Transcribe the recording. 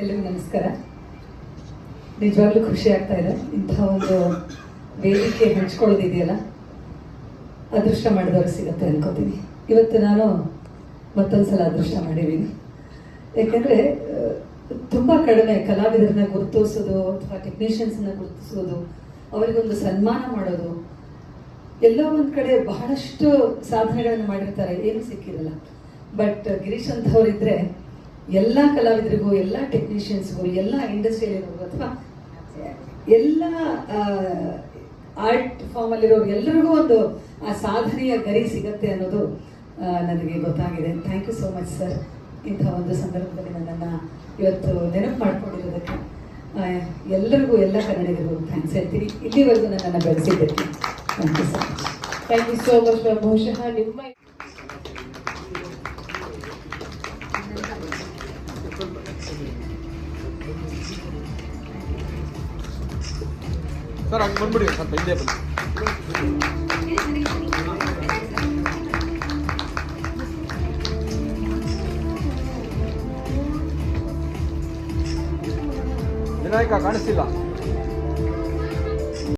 ಎಲ್ಲರಿಗೂ ನಮಸ್ಕಾರ. ನಿಜವಾಗ್ಲೂ ಖುಷಿ ಆಗ್ತಾ ಇದೆ. ಇಂಥ ಒಂದು ವೇದಿಕೆ ಹಂಚ್ಕೊಳ್ಳೋದಿದೆಯಲ್ಲ, ಅದೃಷ್ಟ ಮಾಡಿದವ್ರಿಗೆ ಸಿಗುತ್ತೆ ಅನ್ಕೋತೀನಿ. ಇವತ್ತು ನಾನು ಮತ್ತೊಂದ್ಸಲ ಅದೃಷ್ಟ ಮಾಡಿದ್ದೀನಿ. ಯಾಕಂದ್ರೆ ತುಂಬಾ ಕಡಿಮೆ ಕಲಾವಿದರನ್ನ ಗುರುತಿಸೋದು ಅಥವಾ ಟೆಕ್ನಿಷಿಯನ್ಸ್ನ ಗುರುತಿಸೋದು, ಅವರಿಗೊಂದು ಸನ್ಮಾನ ಮಾಡೋದು, ಎಲ್ಲೋ ಒಂದ್ ಕಡೆ ಬಹಳಷ್ಟು ಸಾಧನೆಗಳನ್ನು ಮಾಡಿರ್ತಾರೆ. ಏನು ಸಿಕ್ಕಿರಲ್ಲ. ಬಟ್ ಗಿರೀಶ್ ಅಂತವ್ರಿದ್ರೆ ಎಲ್ಲ ಕಲಾವಿದರಿಗೂ, ಎಲ್ಲ ಟೆಕ್ನಿಷಿಯನ್ಸ್ಗೂ ಎಲ್ಲ ಇಂಡಸ್ಟ್ರಿಯಲ್ಲಿರೋರು ಅಥವಾ ಎಲ್ಲ ಆರ್ಟ್ ಫಾರ್ಮ್ ಅಲ್ಲಿರೋ ಎಲ್ಲರಿಗೂ ಒಂದು, ಆ ಸಾಧನೆಯ ಗರಿ ಸಿಗತ್ತೆ ಅನ್ನೋದು ನನಗೆ ಗೊತ್ತಾಗಿದೆ. Thank you so much sir ಇಂಥ ಒಂದು ಸಂದರ್ಭದಲ್ಲಿ ನನ್ನನ್ನು ಇವತ್ತು ನೆನಪು ಮಾಡ್ಕೊಂಡಿರೋದಕ್ಕೆ ಎಲ್ಲರಿಗೂ ಎಲ್ಲ ಕನ್ನಡಿಗರಿಗೂ ಥ್ಯಾಂಕ್ಸ್ ಹೇಳ್ತೀನಿ. ಇಲ್ಲಿವರೆಗೂ ನನ್ನನ್ನು ಬೆಳೆಸಿದ್ದಕ್ಕೆ. Thank you so much thank you so much ಬಹುಶಃ ನಿಮ್ಮ ಸರ್ ಹಂಗೆ ಬಂದ್ಬಿಡಿ ಸ್ವಲ್ಪ ಹಿಂದೆ ಬನ್ನಿ. ವಿನಾಯಕ ಕಾಣಿಸ್ತಿಲ್ಲ.